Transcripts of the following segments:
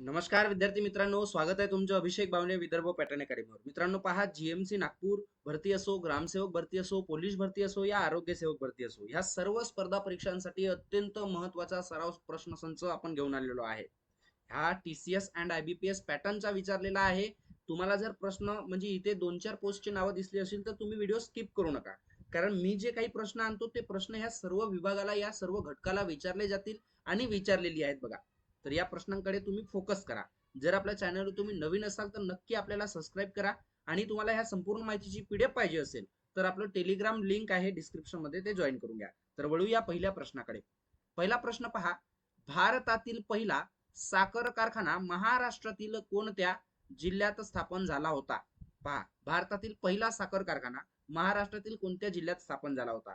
नमस्कार विद्यार्थी मित्रांनो स्वागत आहे तुमचं अभिषेक बावणे विदर्भ पॅटर्न अकॅडमीवर. मित्रांनो पहा जीएमसी नागपूर भरती असो ग्रामसेवक भरती असो पोलीस भरती असो या आरोग्य सेवक भरती असो ह्या सर्व स्पर्धा परीक्षांसाठी अत्यंत महत्त्वाचा सराव प्रश्नसंच आपण घेऊन आलेलो आहे. ह्या T C S and I B P S पॅटर्नचा विचारलेला आहे. तुम्हाला जर प्रश्न म्हणजे इथे दोन चार पोस्टची नावं दिसली असेल तर तुम्ही व्हिडिओ स्किप करू नका. कारण मी जे काही प्रश्न आणतो ते प्रश्न ह्या सर्व विभागाला या सर्व घटकाला विचारले जातील आणि विचारलेली आहेत बघा. तर या प्रश्नांकडे तुम्ही फोकस करा. जर आपल्या चॅनलवर तुम्ही नवीन असाल तर नक्की आपल्याला सबस्क्राईब करा आणि तुम्हाला ह्या संपूर्ण माहितीची पीडीएफ पाहिजे असेल तर आपलं टेलिग्राम लिंक आहे डिस्क्रिप्शनमध्ये ते जॉईन करून घ्या. तर वळूया पहिल्या प्रश्नाकडे. पहिला प्रश्न पहा. भारतातील पहिला साखर कारखाना महाराष्ट्रातील कोणत्या जिल्ह्यात स्थापन झाला होता? पहा. भारतातील पहिला साखर कारखाना महाराष्ट्रातील कोणत्या जिल्ह्यात स्थापन झाला होता?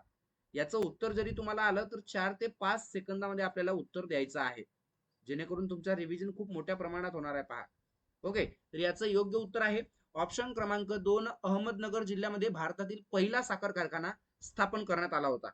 याचं उत्तर जरी तुम्हाला आलं तर चार ते पाच सेकंदामध्ये आपल्याला उत्तर द्यायचं आहे. जेणेकरून तुमचा रिव्हिजन खूप मोठ्या प्रमाणात होणार आहे पहा. ओके तर याचं योग्य उत्तर आहे ऑप्शन क्रमांक दोन अहमदनगर जिल्ह्यामध्ये भारतातील पहिला साखर कारखाना स्थापन करण्यात आला होता.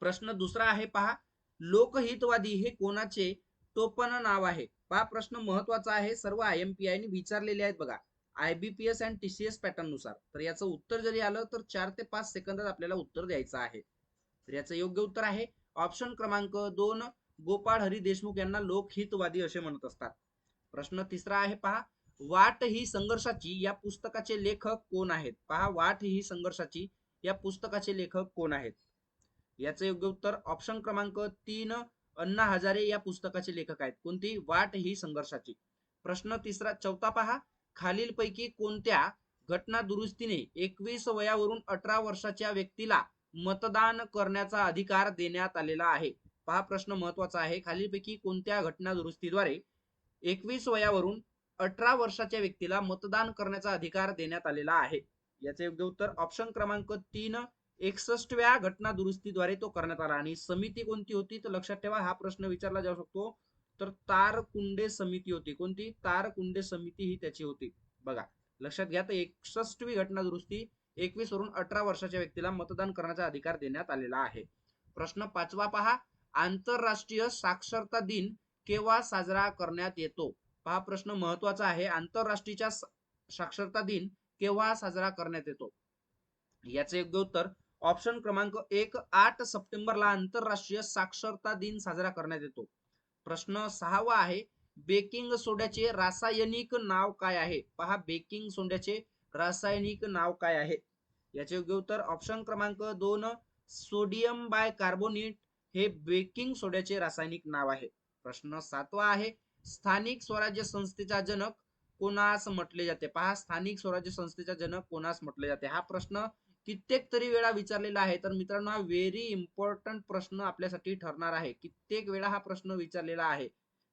प्रश्न दुसरा आहे पहा. लोकहितवादी हे कोणाचे? टोपण नाव आहे. पहा प्रश्न महत्त्वाचा आहे सर्व आय एम पी आय विचारलेले आहेत बघा. I B P S and T C S पॅटर्ननुसार. तर याचं उत्तर जरी आलं तर चार ते पाच सेकंदात आपल्याला उत्तर द्यायचं आहे. तर याचं योग्य उत्तर आहे ऑप्शन क्रमांक दोन गोपाळ हरी देशमुख यांना लोकहितवादी असे म्हणत असतात. प्रश्न तिसरा आहे पहा. वाट ही संघर्षाची या पुस्तकाचे लेखक कोण आहेत? पहा वाट ही संघर्षाची या पुस्तकाचे लेखक कोण आहेत? याचे योग्य उत्तर ऑप्शन क्रमांक तीन अण्णा हजारे या पुस्तकाचे लेखक आहेत. कोणती? वाट ही संघर्षाची. प्रश्न तिसरा चौथा पहा. खालीलपैकी कोणत्या घटना दुरुस्तीने एकवीस वयावरून अठरा वर्षाच्या व्यक्तीला मतदान करण्याचा अधिकार देण्यात आलेला आहे? पहा प्रश्न महत्त्वाचा आहे. खालीलपैकी कोणत्या घटना दुरुस्तीद्वारे एकवीस वयावरून अठरा वर्षाच्या व्यक्तीला मतदान करण्याचा अधिकार देण्यात आलेला आहे? याचे योग्य उत्तर ऑप्शन क्रमांक तीन एकसष्टव्या घटना दुरुस्तीद्वारे तो करण्यात आला. आणि समिती कोणती होती? तर लक्षात ठेवा हा प्रश्न विचारला जाऊ शकतो. तर तारकुंडे समिती होती. कोणती? तारकुंडे समिती ही त्याची होती. बघा लक्षात घ्या तर एकसष्टवी घटना दुरुस्ती एकवीस वरून अठरा वर्षाच्या व्यक्तीला मतदान करण्याचा अधिकार देण्यात आलेला आहे. प्रश्न पाचवा पहा. आंतरराष्ट्रीय साक्षरता दिन केव्हा साजरा करण्यात येतो? हा प्रश्न महत्त्वाचा आहे. आंतरराष्ट्रीय साक्षरता दिन केव्हा साजरा करण्यात येतो? याचे योग्य उत्तर ऑप्शन क्रमांक एक आठ सप्टेंबरला आंतरराष्ट्रीय साक्षरता दिन साजरा करण्यात येतो. प्रश्न सहावा आहे बेकिंग सोड्याचे रासायनिक नाव काय आहे? पहा बेकिंग सोड्याचे रासायनिक नाव काय आहे? याचे योग्य उत्तर ऑप्शन क्रमांक दोन सोडियम बाय कार्बोनेट हे बेकिंग सोड्याचे रासायनिक नाव आहे. प्रश्न सातवा आहे स्थानिक स्वराज्य संस्थेचा जनक कोणास म्हटले जाते? पहा स्थानिक स्वराज्य संस्थेचा जनक कोणास म्हटले जाते? हा प्रश्न कित्येक तरी वेळा विचारलेला आहे. तर मित्रांनो हा व्हेरी इम्पॉर्टंट प्रश्न आपल्यासाठी ठरणार आहे. कित्येक वेळा हा प्रश्न विचारलेला आहे.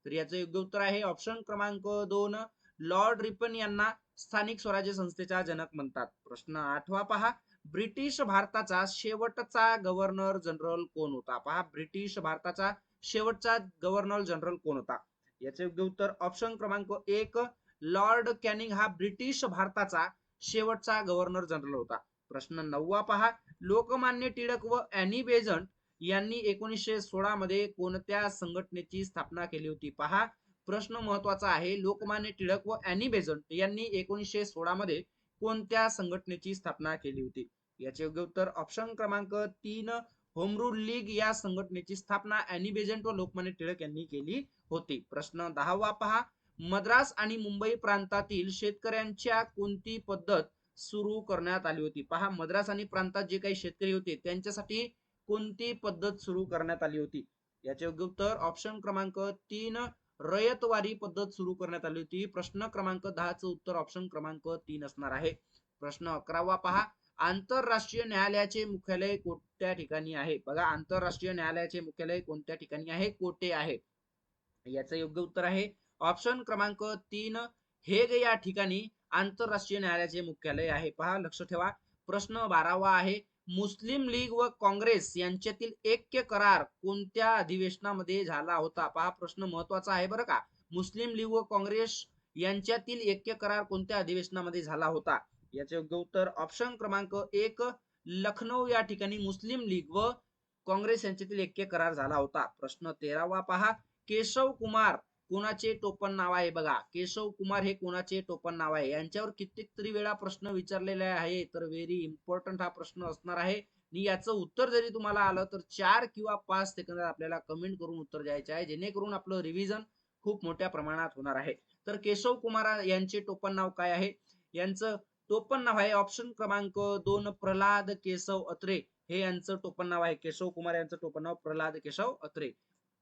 तर याचं योग्य उत्तर आहे ऑप्शन क्रमांक दोन लॉर्ड रिपन यांना स्थानिक स्वराज्य संस्थेचा जनक म्हणतात. प्रश्न आठवा पहा ब्रिटिश भारताचा शेवटचा गव्हर्नर जनरल कोण होता? पहा ब्रिटिश भारताचा शेवटचा गव्हर्नर जनरल कोण होता? याचे योग्य उत्तर ऑप्शन क्रमांक एक लॉर्ड कॅनिंग हा ब्रिटिश भारताचा शेवटचा गव्हर्नर जनरल होता. प्रश्न नववा पहा लोकमान्य टिळक व अॅनी बेझंट यांनी एकोणीसशे सोळा मध्ये कोणत्या संघटनेची स्थापना केली होती? पहा प्रश्न महत्त्वाचा आहे. लोकमान्य टिळक व अॅनी बेझंट यांनी एकोणीसशे सोळा मध्ये कोणत्या संघटनेची स्थापना केली होती? याचे योग्य उत्तर ऑप्शन क्रमांक तीन होम रूल लीग या संघटनेची स्थापना अॅनी बेजंट व लोकमान्य टिळक यांनी केली होती. प्रश्न दहावा पहा. मद्रास आणि मुंबई प्रांतातील शेतकऱ्यांच्या कोणती पद्धत सुरू करण्यात आली होती? पहा मद्रास आणि प्रांतात जे काही शेतकरी होते त्यांच्यासाठी कोणती पद्धत सुरू करण्यात आली होती? याचे योग्य उत्तर ऑप्शन क्रमांक तीन रयतवारी पद्धत सुरू करण्यात आली होती. प्रश्न क्रमांक दहाचं उत्तर ऑप्शन क्रमांक तीन असणार आहे. प्रश्न अकरावा पहा. आंतरराष्ट्रीय न्यायालयाचे मुख्यालय कोणत्या ठिकाणी आहे? बघा आंतरराष्ट्रीय न्यायालयाचे मुख्यालय कोणत्या ठिकाणी आहे? कोठे आहे? याचं योग्य उत्तर आहे. ऑप्शन क्रमांक तीन हेग या ठिकाणी आंतरराष्ट्रीय न्यायालयाचे मुख्यालय आहे. पहा लक्ष ठेवा. प्रश्न बारावा आहे. मुस्लिम लीग व काँग्रेस यांच्यातील ऐक्य करार कोणत्या अधिवेशनामध्ये झाला होता? पहा प्रश्न महत्त्वाचा आहे बरं का. मुस्लिम लीग व काँग्रेस यांच्यातील ऐक्य करार कोणत्या अधिवेशनामध्ये झाला होता? याचे योग्य उत्तर ऑप्शन क्रमांक एक लखनौ या ठिकाणी मुस्लिम लीग व काँग्रेस यांच्यातील ऐक्य करार झाला होता. प्रश्न तेरावा पहा. केशव कुमार कोणाचे टोपण नाव आहे बघा. केशव कुमार हे कोणाचे टोपण नाव आहे? यांच्यावर कित्येक तरी वेळा प्रश्न विचारलेले आहे. तर व्हेरी इम्पॉर्टंट हा प्रश्न असणार आहे. आणि याचं उत्तर जरी तुम्हाला आलं तर चार किंवा पाच सेकंदात आपल्याला कमेंट करून उत्तर द्यायचे आहे. जेणेकरून आपलं रिव्हिजन खूप मोठ्या प्रमाणात होणार आहे. तर केशव कुमार यांचे टोपण नाव काय आहे? यांचं टोपण नाव आहे ऑप्शन क्रमांक दोन प्रल्हाद केशव अत्रे. हे यांचं टोपण नाव आहे. केशव कुमार यांचं टोपण नाव प्रल्हाद केशव अत्रे.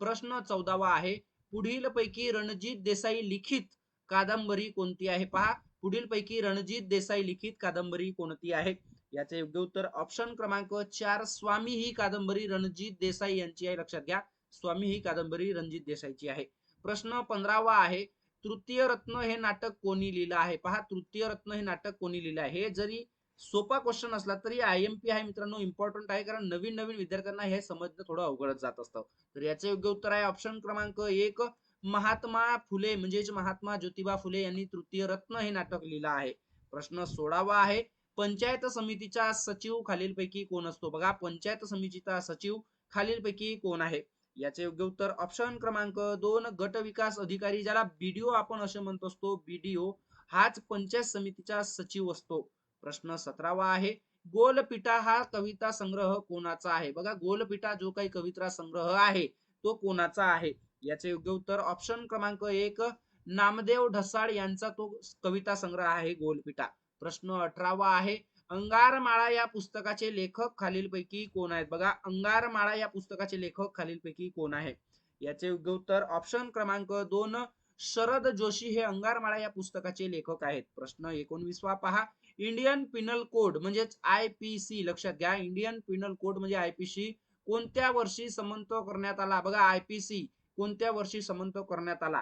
प्रश्न चौदावा आहे. पुढील पैकी रणजित देसाई लिखित कादंबरी कोणती आहे? पहा पुढील पैकी रणजित देसाई लिखित कादंबरी कोणती आहे? याचे योग्य उत्तर ऑप्शन क्रमांक चार स्वामी ही कादंबरी रणजित देसाई यांची आहे. लक्षात घ्या स्वामी ही कादंबरी रणजित देसाईची आहे. प्रश्न पंधरावा आहे तृतीय रत्न हे नाटक कोणी लिहिलं आहे? पहा तृतीय रत्न हे नाटक कोणी लिहिलं आहे? हे जरी सोपा क्वेश्चन असला तरी आय एम पी आहे मित्रांनो इम्पॉर्टंट आहे. कारण नवीन नवीन विद्यार्थ्यांना हे समजणं थोडं अवघडच जात असतं. तर याचं योग्य उत्तर आहे ऑप्शन क्रमांक एक महात्मा फुले. म्हणजेच महात्मा ज्योतिबा फुले यांनी तृतीय रत्न हे नाटक लिहिलं आहे. प्रश्न सोळावा आहे. पंचायत समितीचा सचिव खालीलपैकी कोण असतो? बघा पंचायत समितीचा सचिव खालीलपैकी कोण आहे? याचे योग्य उत्तर ऑप्शन क्रमांक दोन गट विकास अधिकारी ज्याला बीडीओ आपण असे म्हणत असतो. बीडीओ हाच पंचायत समितीचा सचिव असतो. प्रश्न सतरावा आहे. गोलपिटा हा कविता संग्रह कोणाचा आहे? बघा गोलपिटा जो काही कविता संग्रह आहे तो कोणाचा आहे? याचे योग्य उत्तर ऑप्शन क्रमांक एक नामदेव ढसाळ यांचा तो कविता संग्रह आहे गोलपिठा प्रश्न अठरावा आहे अंगारमाळा या पुस्तकाचे लेखक खालीलपैकी कोण आहेत? बघा अंगारमाळा या पुस्तकाचे लेखक खालीलपैकी कोण आहे? याचे योग्य उत्तर ऑप्शन क्रमांक दोन शरद जोशी हे अंगारमाळा या पुस्तकाचे लेखक आहेत. प्रश्न एकोणवीसवा पहा. इंडियन पिनल कोड म्हणजेच आय पी सी लक्षात घ्या. इंडियन पिनल कोड म्हणजे आय पी सी कोणत्या वर्षी समंत करण्यात आला? बघा आय पी सी कोणत्या वर्षी समंत करण्यात आला?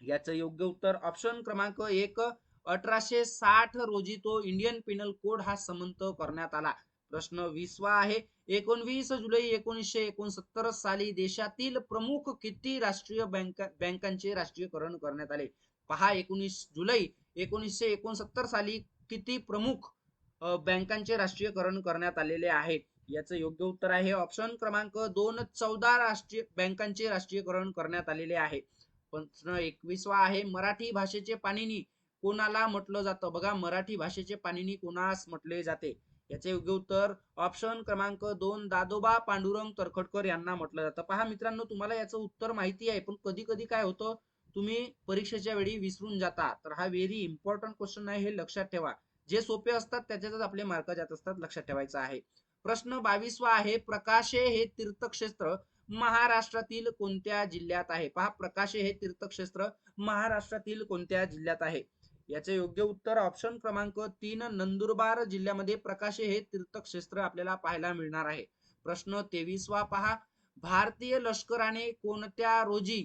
याचं योग्य उत्तर ऑप्शन क्रमांक एक अठराशे साठ रोजी तो इंडियन पिनल कोड हा समंत करण्यात आला. प्रश्न वीसवा आहे. एकोणवीस जुलै एकोणीसशे एकोणसत्तर साली देशातील प्रमुख किती राष्ट्रीय बँक बँकांचे राष्ट्रीयकरण करण्यात आले? पहा एकोणीस जुलै एकोणीसशे एकोणसत्तर साली किती प्रमुख बँकांचे राष्ट्रीयकरण करण्यात आलेले आहे याचं योग्य उत्तर आहे ऑप्शन क्रमांक दोन चौदा राष्ट्रीय बँकांचे राष्ट्रीयकरण करण्यात आलेले आहे. प्रश्न एकवीसवा आहे मराठी भाषेचे पाणिनी कोणाला म्हटलं जातं? बघा मराठी भाषेचे पाणिनी कोणास म्हटले जाते? याचे योग्य उत्तर ऑप्शन क्रमांक दोन दादोबा पांडुरंग तरखडकर यांना म्हटलं जातं. पहा मित्रांनो तुम्हाला याचं उत्तर माहिती आहे पण कधी कधी काय होतं? तुम्ही परीक्षेच्या वेळी विसरून जाता. तर हा व्हेरी इम्पॉर्टंट क्वेश्चन आहे हे लक्षात ठेवा. जे सोपे असतात त्याच्यातच आपले मार्क जात असतात लक्षात ठेवायचं आहे. प्रश्न बावीसवा आहे प्रकाशे हे तीर्थक्षेत्र महाराष्ट्रातील कोणत्या जिल्ह्यात आहे? पहा प्रकाशे हे तीर्थक्षेत्र महाराष्ट्रातील कोणत्या जिल्ह्यात आहे? याचे योग्य उत्तर ऑप्शन क्रमांक तीन नंदुरबार जिल्ह्यामध्ये प्रकाशे हे तीर्थक्षेत्र आपल्याला पाहायला मिळणार आहे. प्रश्न तेवीसवा पहा भारतीय लष्कराने कोणत्या रोजी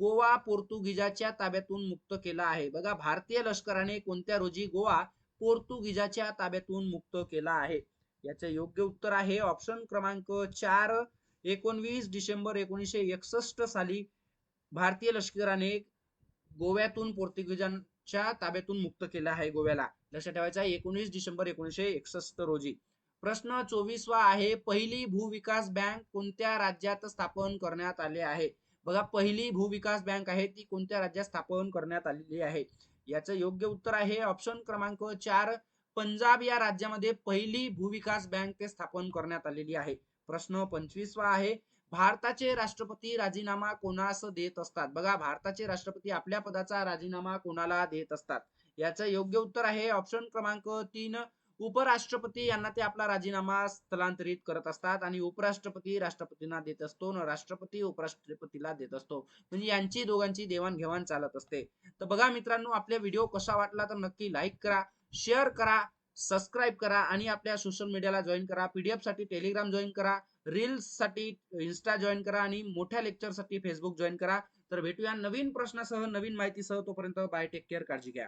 गोवा पोर्तुगीजाच्या ताब्यातून मुक्त केला आहे. बघा भारतीय लष्कराने कोणत्या रोजी गोवा पोर्तुगीजाच्या ताब्यातून मुक्त केला आहे? याचे योग्य उत्तर आहे ऑप्शन क्रमांक चार एकोणवीस डिसेंबर एकोणीसशे एकसष्ट साली भारतीय लष्कराने गोव्यातून पोर्तुगीजांच्या ताब्यातून मुक्त केला आहे गोव्याला. लक्षात ठेवायचा एकोणीस डिसेंबर एकोणीसशे एकसष्ट रोजी. प्रश्न चोवीसवा आहे पहिली भूविकास बँक कोणत्या राज्यात स्थापन करण्यात आले आहे? बघा पहिली भूविकास बँक आहे ती कोणत्या राज्यात स्थापन करण्यात आलेली आहे? याचं योग्य उत्तर आहे ऑप्शन क्रमांक चार पंजाब या राज्यामध्ये पहिली भूविकास बँक ते स्थापन करण्यात आलेली आहे. प्रश्न पंचवीसवा आहे भारताचे राष्ट्रपती राजीनामा कोणास देत असतात? बघा भारताचे राष्ट्रपती आपल्या पदाचा राजीनामा कोणाला देत असतात? याचं योग्य उत्तर आहे ऑप्शन क्रमांक तीन उपराष्ट्रपती यांना ते आपला राजीनामा स्थलांतरित करत असतात आणि उपराष्ट्रपती राष्ट्रपतींना देत असतो न राष्ट्रपती उपराष्ट्रपतीला देत असतो. म्हणजे यांची दोघांची देवाणघेवाण चालत असते. तर बघा मित्रांनो आपल्या व्हिडिओ कसा वाटला तर नक्की लाईक करा शेअर करा सबस्क्राईब करा आणि आपल्या सोशल मीडियाला जॉईन करा. पीडीएफसाठी टेलिग्राम जॉईन करा रील्ससाठी इन्स्टा जॉईन करा आणि मोठ्या लेक्चरसाठी फेसबुक जॉईन करा. तर भेटूया नवीन प्रश्नासह नवीन माहितीसह तोपर्यंत बाय टेक केअर काळजी घ्या.